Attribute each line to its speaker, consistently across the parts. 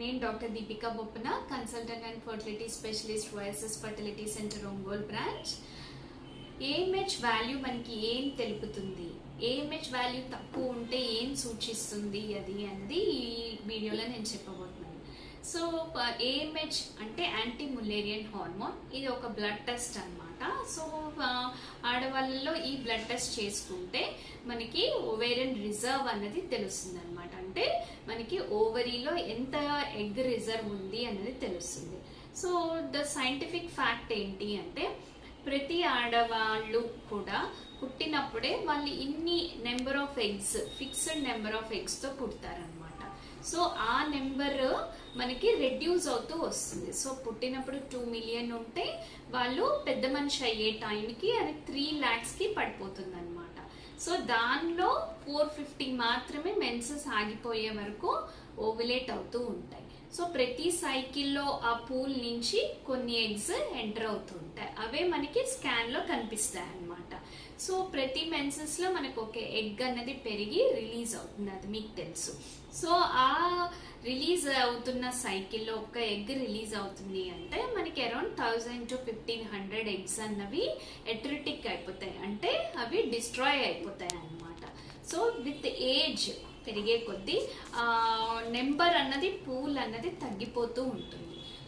Speaker 1: నేను doctor Deepika Boppana consultant and fertility specialist YSS fertility centre Ongole branch AMH value మనకి ఏం తెలుపుతుంది? AMH value తక్కువ ఉంటే ఏం సూచిస్తుంది అది అనేది ఈ వీడియోలో నేను చెప్పబోతున్నాను. సో ఏఎంహెచ్ అంటే యాంటీ ములేరియన్ హార్మోన్ ఇది ఒక బ్లడ్ టెస్ట్ అనమాట సో ఆడవాళ్ళలో ఈ బ్లడ్ టెస్ట్ చేసుకుంటే మనకి ఓవేరియన్ రిజర్వ్ అన్నది తెలుస్తుంది అనమాట అంటే మనకి ఓవరీలో ఎంత ఎగ్ రిజర్వ్ ఉంది అనేది తెలుస్తుంది. సో ద సైంటిఫిక్ ఫ్యాక్ట్ ఏంటి అంటే ప్రతి ఆడవాళ్ళు కూడా పుట్టినప్పుడే వాళ్ళు ఇన్ని number of eggs fixed number of ఎగ్స్తో పుడతారనమాట సో ఆ నెంబర్ మనకి రెడ్యూస్ అవుతూ వస్తుంది. సో పుట్టినప్పుడు టూ మిలియన్ ఉంటే వాళ్ళు పెద్ద మనిషి అయ్యే టైంకి అది త్రీ ల్యాక్స్కి పడిపోతుంది అనమాట సో దానిలో ఫోర్ ఫిఫ్టీ మాత్రమే మెన్సెస్ ఆగిపోయే వరకు ఓవిలేట్ అవుతూ ఉంటాయి. సో ప్రతి సైకిల్లో ఆ పూల్ నుంచి కొన్ని ఎగ్స్ ఎంటర్ అవుతుంటాయి అవే మనకి స్కాన్లో కనిపిస్తాయి అన్నమాట. సో ప్రతి మెన్సెస్లో మనకు ఒక ఎగ్ అన్నది పెరిగి రిలీజ్ అవుతుంది అది మీకు తెలుసు. సో ఆ రిలీజ్ అవుతున్న సైకిల్లో ఒక ఎగ్ రిలీజ్ అవుతుంది అంటే మనకి around thousand to fifteen hundred eggs అన్నవి ఎట్రిటిక్ అయిపోతాయి. అంటే డిస్ట్రాయ్ అయిపోతాయి అన్నమాట సో విత్ ఏజ్ పెరిగే కొద్దీ నెంబర్ అన్నది పూల్ అన్నది తగ్గిపోతూ ఉంటుంది.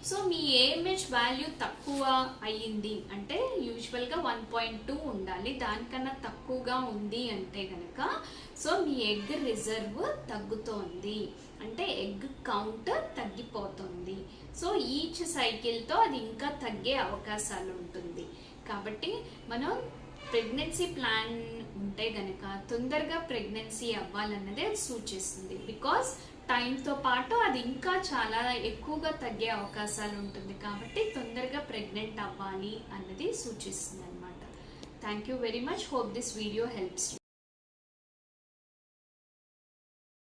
Speaker 1: సో మీ ఏఎంహెచ్ వాల్యూ తక్కువ అయ్యింది అంటే యూజువల్గా వన్ పాయింట్ టూ ఉండాలి. దానికన్నా తక్కువగా ఉంది అంటే కనుక సో మీ ఎగ్ రిజర్వ్ తగ్గుతోంది. అంటే ఎగ్ కౌంట్ తగ్గిపోతుంది. సో ఈచ్ సైకిల్తో అది ఇంకా తగ్గే అవకాశాలు ఉంటుంది. కాబట్టి మనం ప్రెగ్నెన్సీ ప్లాన్ ఉంటే గనక తొందరగా ప్రెగ్నెన్సీ అవ్వాలన్నదే అది సూచిస్తుంది. బికాస్ టైంతో పాటు అది ఇంకా చాలా ఎక్కువగా తగ్గే అవకాశాలు ఉంటుంది కాబట్టి తొందరగా ప్రెగ్నెంట్ అవ్వాలి అన్నది సూచిస్తుంది అనమాట thank you very much hope this video helps